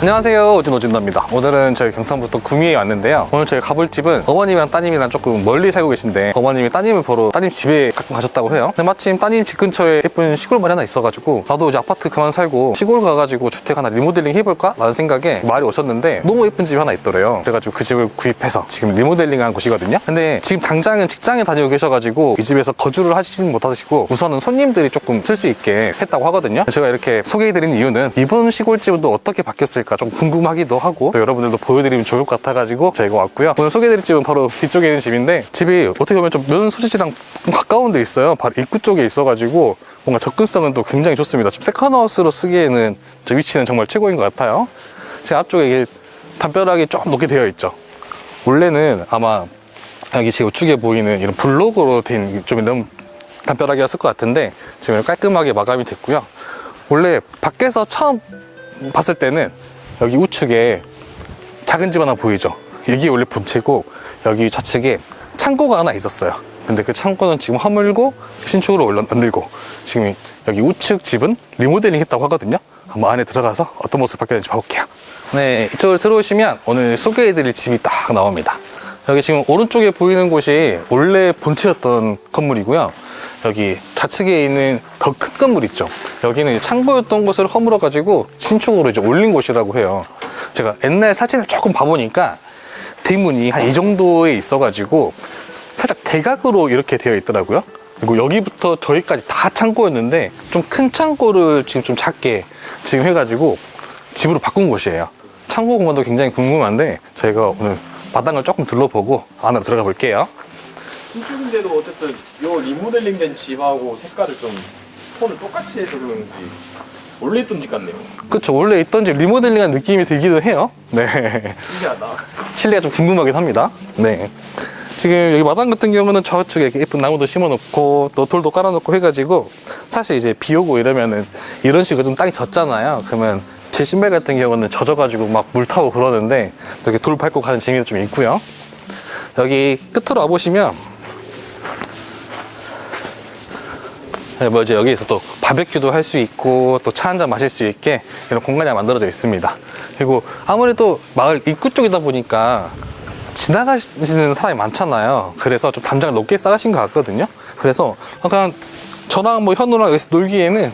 안녕하세요. 오진 오진도입니다. 오늘은 저희 경상북도 구미에 왔는데요. 오늘 저희 가볼 집은 어머님이랑 따님이랑 조금 멀리 살고 계신데 어머님이 따님을 보러 따님 집에 가끔 가셨다고 해요. 근데 마침 따님 집 근처에 예쁜 시골말이 하나 있어가지고 나도 이제 아파트 그만 살고 시골 가가지고 주택 하나 리모델링 해볼까? 라는 생각에 말이 오셨는데 너무 예쁜 집이 하나 있더래요. 그래가지고 그 집을 구입해서 지금 리모델링 한 곳이거든요. 근데 지금 당장은 직장에 다니고 계셔가지고 이 집에서 거주를 하시진 못하시고 우선은 손님들이 조금 쓸 수 있게 했다고 하거든요. 제가 이렇게 소개해드린 이유는 이번 시골집은 또 어떻게 바뀌었을까 좀 궁금하기도 하고 또 여러분들도 보여드리면 좋을 것 같아가지고 저희가 왔고요. 오늘 소개해드릴 집은 바로 뒤쪽에 있는 집인데 집이 어떻게 보면 좀 면 소재지랑 좀 가까운 데 있어요. 바로 입구 쪽에 있어가지고 뭔가 접근성은 또 굉장히 좋습니다. 지금 세컨하우스로 쓰기에는 저 위치는 정말 최고인 것 같아요. 제 앞쪽에 이게 담벼락이 좀 높게 되어 있죠. 원래는 아마 여기 제 우측에 보이는 이런 블록으로 된좀 이런 담벼락이었을 것 같은데 지금 깔끔하게 마감이 됐고요. 원래 밖에서 처음 봤을 때는 여기 우측에 작은 집 하나 보이죠? 여기 원래 본체고 여기 좌측에 창고가 하나 있었어요. 근데 그 창고는 지금 허물고 신축으로 올려 만들고 지금 여기 우측 집은 리모델링 했다고 하거든요. 한번 안에 들어가서 어떤 모습 바뀌었는지 봐볼게요. 네, 이쪽으로 들어오시면 오늘 소개해드릴 집이 딱 나옵니다. 여기 지금 오른쪽에 보이는 곳이 원래 본체였던 건물이고요. 여기 좌측에 있는 더 큰 건물 있죠. 여기는 창고였던 곳을 허물어 가지고 신축으로 이제 올린 곳이라고 해요. 제가 옛날 사진을 조금 봐보니까 뒷문이 한 이 정도에 있어가지고 살짝 대각으로 이렇게 되어 있더라고요. 그리고 여기부터 저기까지 다 창고였는데 좀 큰 창고를 지금 좀 작게 지금 해가지고 집으로 바꾼 곳이에요. 창고 공간도 굉장히 궁금한데 저희가 오늘 마당을 조금 둘러보고 안으로 들어가 볼게요. 신축인데도 어쨌든 요 리모델링된 집하고 색깔을 좀 톤을 똑같이 해서 그런지 원래 있던 집 같네요. 그쵸 원래 있던 집 리모델링한 느낌이 들기도 해요. 네. 신기하다. 실내가 좀 궁금하긴 합니다. 네. 지금 여기 마당 같은 경우는 저쪽에 이렇게 예쁜 나무도 심어놓고 또 돌도 깔아놓고 해가지고 사실 이제 비 오고 이러면은 이런 식으로 좀 땅이 젖잖아요. 그러면 제 신발 같은 경우는 젖어가지고 막 물 타고 그러는데 이렇게 돌 밟고 가는 재미도 좀 있고요. 여기 끝으로 와보시면 네, 뭐 이제 여기에서 또 바베큐도 할 수 있고 또 차 한 잔 마실 수 있게 이런 공간이 만들어져 있습니다. 그리고 아무래도 마을 입구 쪽이다 보니까 지나가시는 사람이 많잖아요. 그래서 좀 담장을 높게 쌓으신 것 같거든요. 그래서 그냥 저랑 뭐 현우랑 여기서 놀기에는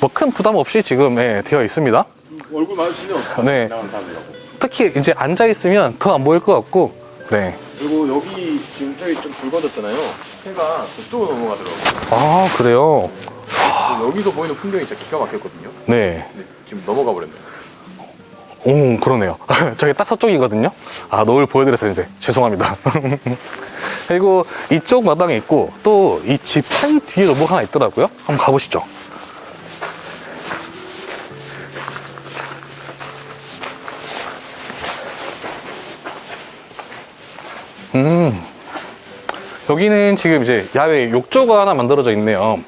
뭐 큰 부담 없이 지금 예, 되어 있습니다. 얼굴 마주치면? 네. 특히 이제 앉아 있으면 더 안 보일 것 같고, 네. 그리고 여기 지금 저기 좀 붉어졌잖아요. 해가 그쪽으로 넘어가더라고요. 아 그래요. 근데 여기서 보이는 풍경이 진짜 기가 막혔거든요. 네. 근데 지금 넘어가 버렸네요. 오, 그러네요. 저기 딱 서쪽이거든요. 아, 노을 보여드렸어야 했는데. 죄송합니다. 그리고 이쪽 마당에 있고, 또 이 집 사이 뒤에도 뭐 하나 있더라고요. 한번 가보시죠. 음. 여기는 지금 이제 야외 욕조가 하나 만들어져 있네요.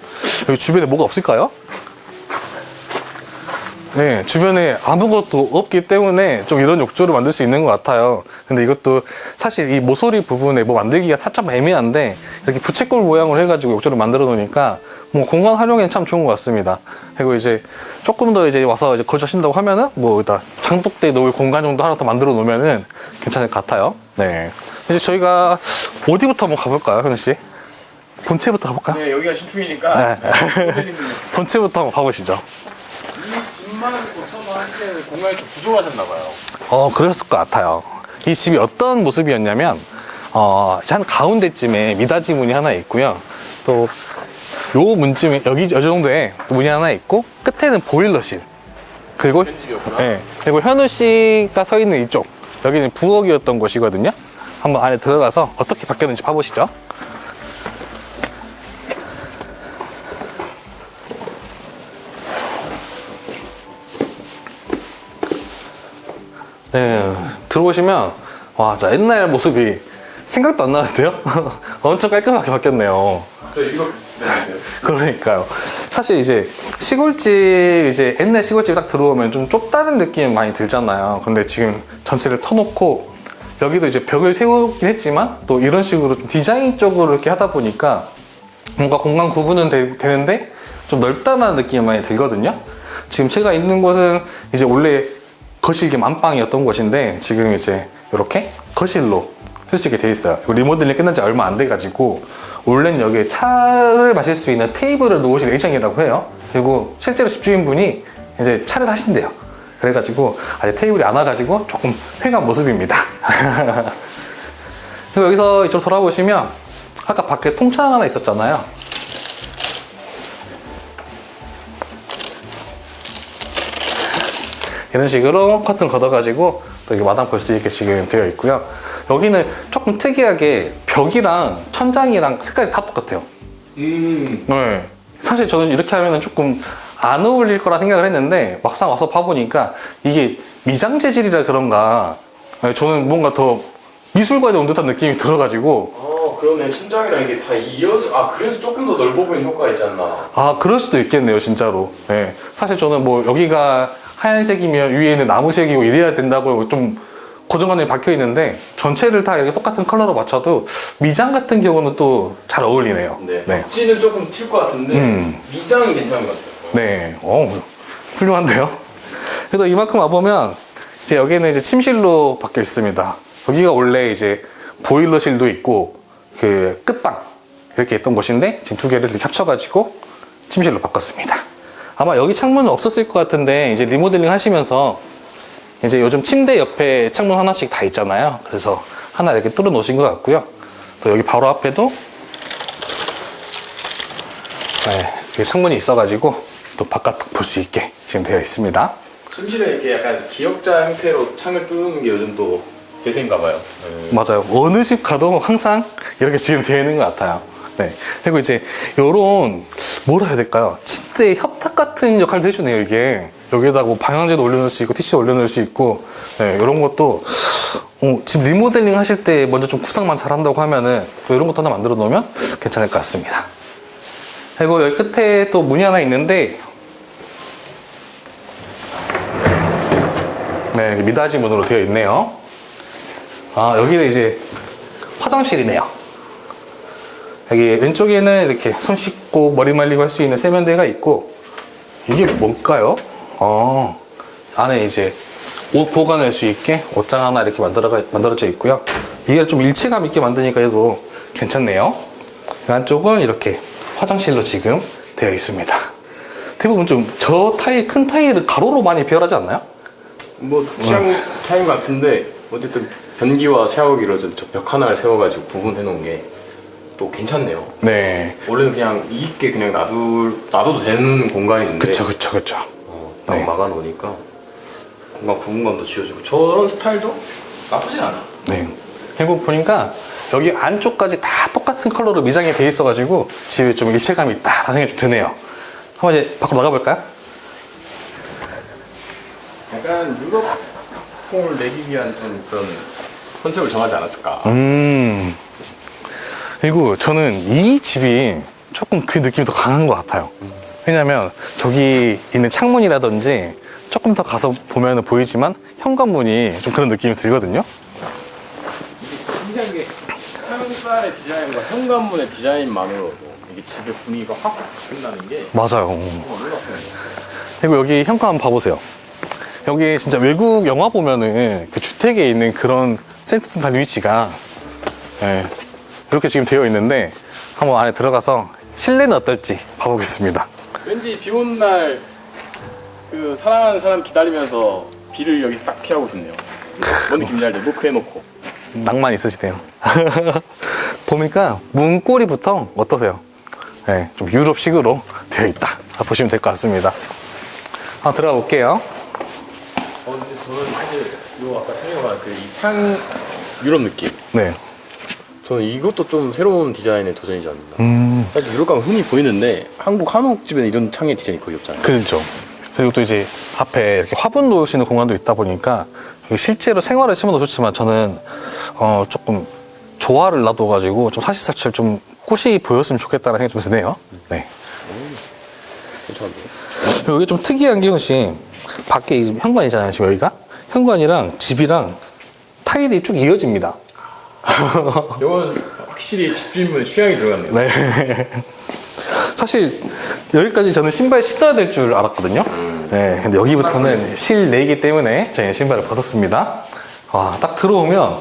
여기 주변에 뭐가 없을까요? 네, 주변에 아무것도 없기 때문에 좀 이런 욕조를 만들 수 있는 것 같아요. 근데 이것도 사실 이 모서리 부분에 뭐 만들기가 살짝 애매한데 이렇게 부채꼴 모양으로 해가지고 욕조를 만들어 놓으니까 뭐 공간 활용에는 참 좋은 것 같습니다. 그리고 이제 조금 더 이제 와서 이제 거주하신다고 하면은 뭐 일단 장독대 놓을 공간 정도 하나 더 만들어 놓으면은 괜찮을 것 같아요. 네. 이제 저희가 어디부터 한번 가볼까요, 현우 씨? 본체부터 가볼까요? 네, 여기가 신축이니까 네. 본체부터 한번 가보시죠. 이 집만 고쳐서 한때 공간이 좀 부족하셨나 봐요. 어, 그랬을 것 같아요. 이 집이 어떤 모습이었냐면, 어, 이제 한 가운데쯤에 미닫이 문이 하나 있고요. 또, 요 문쯤에, 여기, 이 정도에 문이 하나 있고, 끝에는 보일러실. 그리고, 큰 집이었구나. 예. 그리고 현우 씨가 서 있는 이쪽, 여기는 부엌이었던 곳이거든요. 한번 안에 들어가서 어떻게 바뀌었는지 봐보시죠. 네, 들어오시면 와, 자 옛날 모습이 생각도 안 나는데요? 엄청 깔끔하게 바뀌었네요. 저 이거 네, 네. 그러니까요. 사실 이제 시골집 이제 옛날 시골집 딱 들어오면 좀 좁다는 느낌이 많이 들잖아요. 근데 지금 전체를 터놓고 여기도 이제 벽을 세우긴 했지만 또 이런 식으로 좀 디자인적으로 이렇게 하다 보니까 뭔가 공간 구분은 되, 되는데 좀 넓다는 느낌이 많이 들거든요. 지금 제가 있는 곳은 이제 원래 거실 겸 안방이었던 곳인데 지금 이제 이렇게 거실로 쓸 수 있게 돼 있어요. 리모델링 끝난 지 얼마 안 돼가지고 원래는 여기에 차를 마실 수 있는 테이블을 놓으실 예정이라고 해요. 그리고 실제로 집주인분이 이제 차를 하신대요. 그래가지고 아직 테이블이 안 와가지고 조금 회간 모습입니다. 그리고 여기서 이쪽 돌아보시면 아까 밖에 통창 하나 있었잖아요. 이런 식으로 커튼 걷어가지고 또 여기 마당 볼 수 있게 지금 되어 있고요. 여기는 조금 특이하게 벽이랑 천장이랑 색깔이 다 똑같아요. 음. 네. 사실 저는 이렇게 하면 조금 안 어울릴 거라 생각을 했는데 막상 와서 봐보니까 이게 미장 재질이라 그런가? 네, 저는 뭔가 더 미술관에 온 듯한 느낌이 들어가지고. 어 그러네. 천장이랑 이게 다 이어져 아 그래서 조금 더 넓어 보이는 효과가 있지 않나. 아 그럴 수도 있겠네요 진짜로. 네. 사실 저는 뭐 여기가 하얀색이면 위에는 나무색이고 이래야 된다고 좀 고정관념이 박혀 있는데 전체를 다 이렇게 똑같은 컬러로 맞춰도 미장 같은 경우는 또 잘 어울리네요. 네, 네. 벽지는 조금 튈 것 같은데 음. 미장은 괜찮은 것 같아요 네, 어, 훌륭한데요? 그래서 이만큼 와보면, 이제 여기는 이제 침실로 바뀌어 있습니다. 여기가 원래 이제 보일러실도 있고, 그 끝방, 이렇게 있던 곳인데, 지금 두 개를 이렇게 합쳐가지고 침실로 바꿨습니다. 아마 여기 창문은 없었을 것 같은데, 이제 리모델링 하시면서, 이제 요즘 침대 옆에 창문 하나씩 다 있잖아요. 그래서 하나 이렇게 뚫어 놓으신 것 같고요. 또 여기 바로 앞에도, 네, 창문이 있어가지고, 또 바깥 볼 수 있게 지금 되어 있습니다. 침실에 이렇게 약간 기역자 형태로 창을 뚫는 게 요즘 또 대세인가 봐요 맞아요. 어느 집 가도 항상 이렇게 지금 되어 있는 것 같아요. 네. 그리고 이제 요런 뭐라 해야 될까요? 침대 협탁 같은 역할도 해주네요, 이게. 여기에다가 뭐 방향제도 올려놓을 수 있고, 티슈 올려놓을 수 있고, 네, 이런 것도, 어, 집 리모델링 하실 때 먼저 좀 구상만 잘 한다고 하면은, 뭐 이런 것도 하나 만들어 놓으면 괜찮을 것 같습니다. 그리고 여기 끝에 또 문이 하나 있는데, 네, 미닫이 문으로 되어 있네요. 아, 여기는 이제 화장실이네요. 여기 왼쪽에는 이렇게 손 씻고 머리 말리고 할 수 있는 세면대가 있고, 이게 뭘까요? 어, 안에 이제 옷 보관할 수 있게 옷장 하나 이렇게 만들어가, 만들어져 있고요. 이게 좀 일체감 있게 만드니까 얘도 괜찮네요. 이 안쪽은 이렇게 화장실로 지금 되어 있습니다. 대부분 좀 저 타일, 큰 타일은 가로로 많이 비열하지 않나요? 뭐 취향 차이인 것 같은데 어쨌든 변기와 샤워기 이루어진 저벽 하나를 세워가지고 구분해 놓은 게 또 괜찮네요 네. 원래는 그냥 이있게 그냥 놔둘, 놔둬도 되는 공간인데 그쵸, 그쵸, 그쵸. 어, 딱 네. 막아 놓으니까 공간 구분감도 지워지고 저런 스타일도 나쁘진 않아 네. 그리고 보니까 여기 안쪽까지 다 똑같은 컬러로 미장이 돼 있어가지고 집에 좀 일체감이 있다라는 생각이 좀 드네요. 한번 이제 밖으로 나가볼까요? 약간 유럽 풍을 내기 위한 좀 그런 컨셉을 정하지 않았을까 음. 그리고 저는 이 집이 조금 그 느낌이 더 강한 것 같아요. 왜냐면 저기 있는 창문이라든지 조금 더 가서 보면 보이지만 현관문이 좀 그런 느낌이 들거든요. 신기한 게 창살의 디자인과 현관문의 디자인만으로도 이게 집의 분위기가 확 바뀐다는 게 맞아요. 정말 놀랍네요 그리고 여기 현관 한번 봐보세요. 여기 진짜 외국 영화 보면은 그 주택에 있는 그런 센스한 위치가 예, 이렇게 지금 되어 있는데 한번 안에 들어가서 실내는 어떨지 봐보겠습니다. 왠지 비 오는 날그 사랑하는 사람 기다리면서 비를 여기서 딱 피하고 싶네요. 뭔 느낌인지 알죠? 노크해놓고. 낭만 있으시대요. 보니까 문고리부터 어떠세요? 예, 좀 유럽식으로 되어 있다. 아, 보시면 될 것 같습니다. 한번 들어가 볼게요. 어, 근데 저는 사실 요 아까 태리가 말한 그이 창 유럽 느낌. 네. 저는 이것도 좀 새로운 디자인의 도전이지 않나. 음, 사실 유럽 가면 흔히 보이는데 한국 한옥집에는 이런 창의 디자인이 거의 없잖아요. 그렇죠. 그리고 또 이제 앞에 이렇게 화분 놓으시는 공간도 있다 보니까 실제로 생활을 심어도 좋지만 저는 어 조금 조화를 놔둬가지고 좀 사실사실 좀 꽃이 보였으면 좋겠다는 생각이 좀 드네요. 네. 괜찮은데? 그리고 여기 좀 특이한 게 혹시 밖에 이 현관 이잖아요. 지금 여기가 현관이랑 집이랑 타일이 쭉 이어집니다. 이건 확실히 집주인분의 취향이 들어갔네요. 네. 사실 여기까지 저는 신발 신어야 될 줄 알았거든요. 네, 근데 여기부터는 실내이기 때문에 저희 신발을 벗었습니다. 와, 딱 들어오면,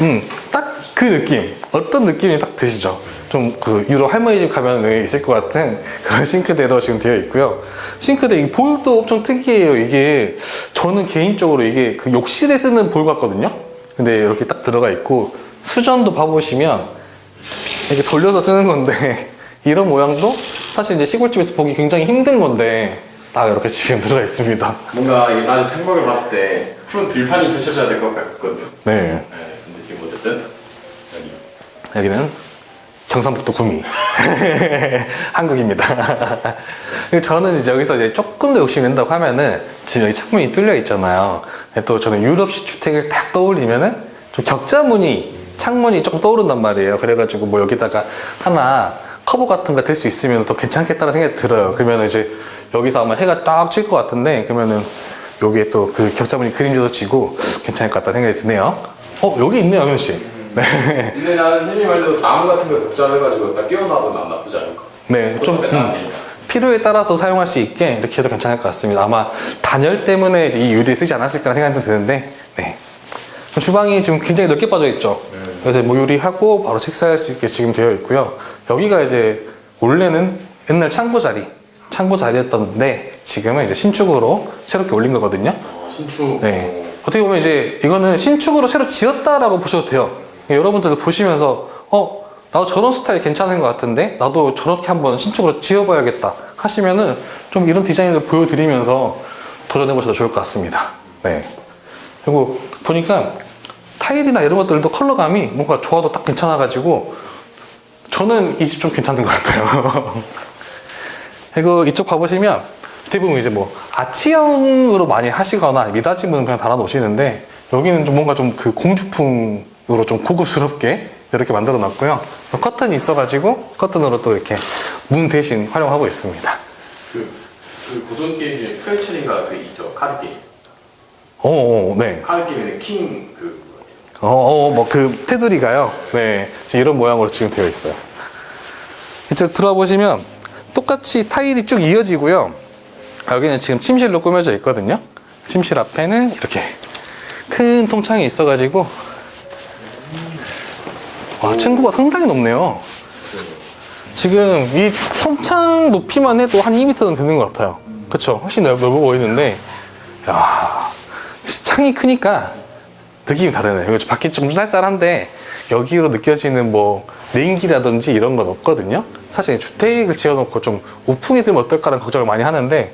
음, 딱 그 느낌. 어떤 느낌이 딱 드시죠? 좀 그 유럽 할머니 집 가면 있을 것 같은 그런 싱크대로 지금 되어 있고요. 싱크대 이 볼도 엄청 특이해요. 이게 저는 개인적으로 이게 그 욕실에 쓰는 볼 같거든요. 근데 이렇게 딱 들어가 있고 수전도 봐보시면 이렇게 돌려서 쓰는 건데 이런 모양도 사실 이제 시골집에서 보기 굉장히 힘든 건데 딱 이렇게 지금 들어가 있습니다. 뭔가 이 낮에 창밖을 봤을 때 푸른 들판이 펼쳐져야 될 것 같거든요. 네. 네, 근데 지금 어쨌든 여기 여기는 경상북도 구미 한국입니다. 저는 이제 여기서 이제 조금 더 욕심 낸다고 하면은 지금 여기 창문이 뚫려 있잖아요. 또 저는 유럽식 주택을 딱 떠올리면은 좀 격자 무늬 창문이 조금 떠오른단 말이에요. 그래가지고 뭐 여기다가 하나 커버 같은 거 될 수 있으면 더 괜찮겠다는 생각이 들어요. 그러면 이제 여기서 아마 해가 딱칠것 같은데 그러면은 여기에 또 그 격자 무늬 그림자도 지고 괜찮을 것 같다는 생각이 드네요. 어 여기 있네요, 영현 씨. 네. 근데 나는 혜미 말대로 나무 같은 거 격자해가지고 딱 끼워놔도 난 나쁘지 않을 것 같아. 네, 좀 음. 필요에 따라서 사용할 수 있게 이렇게 해도 괜찮을 것 같습니다. 아마 단열 때문에 이 유리를 쓰지 않았을까 생각이 좀 드는데, 네. 주방이 지금 굉장히 넓게 빠져 있죠. 그래서 뭐 요리하고 바로 식사할 수 있게 지금 되어 있고요. 여기가 이제 원래는 옛날 창고 자리, 창고 자리였던데 지금은 이제 신축으로 새롭게 올린 거거든요. 어, 신축. 네. 어떻게 보면 이제 이거는 신축으로 새로 지었다라고 보셔도 돼요. 여러분들 보시면서 어 나도 저런 스타일 괜찮은 것 같은데 나도 저렇게 한번 신축으로 지어봐야겠다 하시면은 좀 이런 디자인을 보여드리면서 도전해 보셔도 좋을 것 같습니다. 네. 그리고 보니까 타일이나 이런 것들도 컬러감이 뭔가 좋아도 딱 괜찮아가지고 저는 이 집 좀 괜찮은 것 같아요. 그리고 이쪽 봐보시면 대부분 이제 뭐 아치형으로 많이 하시거나 미닫이문은 그냥 달아 놓으시는데 여기는 좀 뭔가 좀 그 공주풍 으로 좀 고급스럽게 이렇게 만들어 놨고요. 커튼이 있어가지고 커튼으로 또 이렇게 문 대신 활용하고 있습니다. 그, 그 고전 게임 중에 프레첼인가 그 있죠 카드 게임. 어, 어, 네. 카드 게임에는 킹 그 어, 어, 뭐 그 테두리가요. 네, 이런 모양으로 지금 되어 있어요. 이쪽 들어보시면 똑같이 타일이 쭉 이어지고요. 여기는 지금 침실로 꾸며져 있거든요. 침실 앞에는 이렇게 큰 통창이 있어가지고 와 층고가 상당히 높네요. 지금 이 통창 높이만 해도 한 2m는 되는 것 같아요. 그쵸? 훨씬 넓- 넓어 보이는데 야 창이 크니까 느낌이 다르네요. 이거 밖이 좀 쌀쌀한데 여기로 느껴지는 뭐 냉기라든지 이런 건 없거든요. 사실 주택을 지어놓고 좀 우풍이 들면 어떨까라는 걱정을 많이 하는데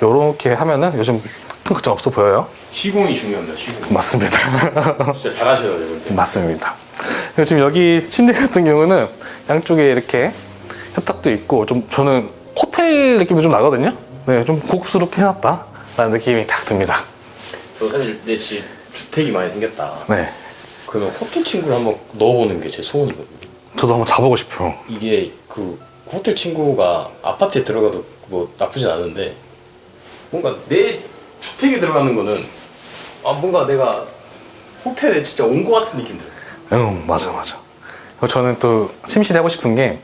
이렇게 하면은 요즘 큰 걱정 없어 보여요. 시공이 중요합니다. 시공. 맞습니다. 진짜 잘하셔야 돼요. 근데. 맞습니다. 지금 여기 침대 같은 경우는 양쪽에 이렇게 협탁도 있고 좀 저는 호텔 느낌도 좀 나거든요. 네, 좀 고급스럽게 해놨다라는 느낌이 딱 듭니다. 저 사실 내 집 주택이 많이 생겼다. 네, 그러면 호텔 친구를 한번 넣어보는 게 제 소원이거든요. 저도 한번 자보고 싶어요. 이게 그 호텔 친구가 아파트에 들어가도 뭐 나쁘진 않은데 뭔가 내 주택에 들어가는 거는 아 뭔가 내가 호텔에 진짜 온 거 같은 느낌 들어요. 응, 맞아, 맞아. 저는 또 침실에 하고 싶은 게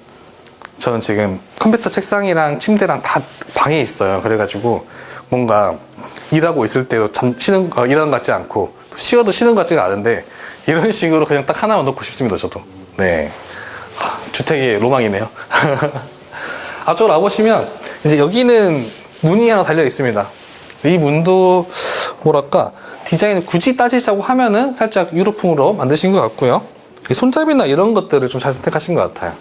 저는 지금 컴퓨터 책상이랑 침대랑 다 방에 있어요. 그래가지고 뭔가 일하고 있을 때도 잠 쉬는 어, 일하는 것 같지 않고 또 쉬어도 쉬는 것 같지가 않은데 이런 식으로 그냥 딱 하나만 놓고 싶습니다. 저도. 네. 하, 주택의 로망이네요. 앞쪽으로 와보시면 이제 여기는 문이 하나 달려 있습니다. 이 문도 뭐랄까 디자인을 굳이 따지자고 하면은 살짝 유로풍으로 만드신 것 같고요. 이 손잡이나 이런 것들을 좀 잘 선택하신 것 같아요.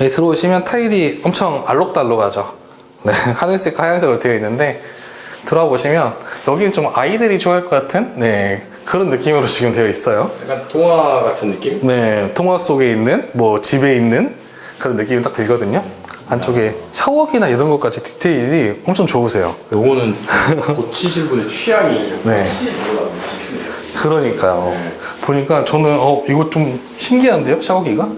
여기 들어오시면 타일이 엄청 알록달록하죠. 네, 하늘색과 하얀색으로 되어 있는데 들어와 보시면 여기는 좀 아이들이 좋아할 것 같은 네 그런 느낌으로 지금 되어 있어요. 약간 동화 같은 느낌? 네, 통화 속에 있는 뭐 집에 있는 그런 느낌이 딱 들거든요. 안쪽에 샤워기나 이런 것까지 디테일이 엄청 좋으세요. 요거는 고치신 분의 취향이 네. 그러니까요. 네. 보니까 저는 어 이거 좀 신기한데요, 샤워기가?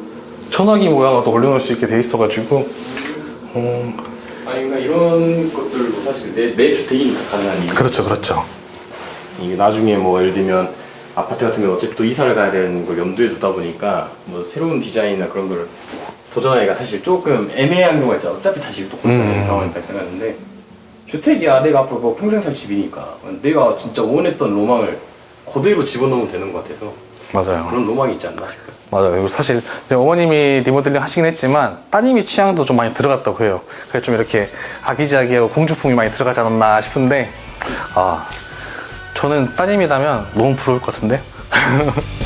전화기 모양으로 또 올려놓을 수 있게 돼 있어가지고 음, 아니 그러니까 이런 것들도 사실 내, 내 주택이니까 가능한 일이 그렇죠, 그렇죠. 이게 나중에 뭐 예를 들면 아파트 같은 경우 어차피 또 이사를 가야 되는 걸 염두에 두다 보니까 뭐 새로운 디자인이나 그런 걸 도전하기가 사실 조금 애매한 경우가 있죠. 어차피 다시 또 고쳐야 음. 상황이 발생하는데 주택이야 내가 앞으로 뭐 평생 살 집이니까 내가 진짜 원했던 로망을 그대로 집어넣으면 되는 것 같아서 맞아요. 그런 로망이 있지 않나 싶어요. 맞아요. 그리고 사실 이제 어머님이 리모델링 하시긴 했지만 따님이 취향도 좀 많이 들어갔다고 해요. 그래서 좀 이렇게 아기자기하고 공주풍이 많이 들어가지 않았나 싶은데 아 저는 따님이라면 너무 부러울 것 같은데